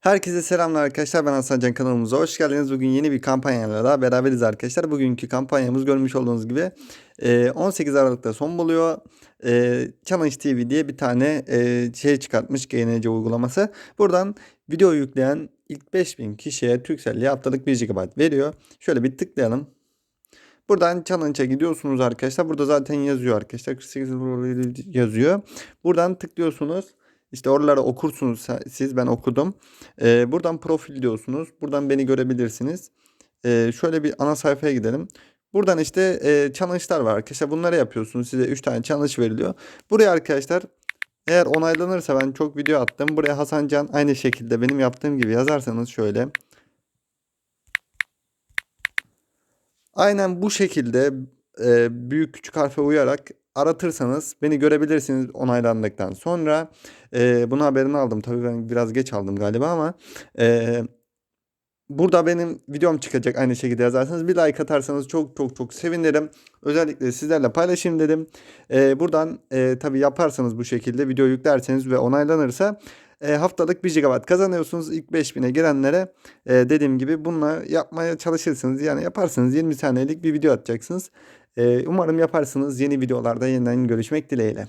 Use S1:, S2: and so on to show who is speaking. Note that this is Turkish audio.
S1: Herkese selamlar arkadaşlar. Ben Hasan Can kanalımıza hoş geldiniz. Bugün yeni bir kampanyayla daha beraberiz arkadaşlar. Bugünkü kampanyamız görmüş olduğunuz gibi e, 18 Aralık'ta son buluyor. E, Challenge TV diye bir tane e, şey çıkartmış GNC uygulaması. Buradan video yükleyen ilk 5000 kişiye Turkcell'ye haftalık 1 GB veriyor. Şöyle bir tıklayalım. Buradan challenge'a gidiyorsunuz arkadaşlar. Burada zaten yazıyor arkadaşlar. 48 yazıyor. Buradan tıklıyorsunuz. İşte oraları okursunuz siz. Ben okudum. Ee, buradan profil diyorsunuz. Buradan beni görebilirsiniz. Ee, şöyle bir ana sayfaya gidelim. Buradan işte e, challenge'lar var arkadaşlar. Bunları yapıyorsunuz. Size 3 tane challenge veriliyor. Buraya arkadaşlar eğer onaylanırsa ben çok video attım. Buraya Hasan Can aynı şekilde benim yaptığım gibi yazarsanız şöyle. Aynen bu şekilde e, büyük küçük harfe uyarak aratırsanız beni görebilirsiniz onaylandıktan sonra. E, bunun haberini aldım. Tabii ben biraz geç aldım galiba ama e, burada benim videom çıkacak aynı şekilde yazarsanız bir like atarsanız çok çok çok sevinirim. Özellikle sizlerle paylaşayım dedim. E, buradan e, tabii yaparsanız bu şekilde video yüklerseniz ve onaylanırsa e, haftalık 1 GB kazanıyorsunuz. İlk 5000'e girenlere e, dediğim gibi bununla yapmaya çalışırsınız. Yani yaparsınız 20 saniyelik bir video atacaksınız. E, umarım yaparsınız. Yeni videolarda yeniden görüşmek dileğiyle.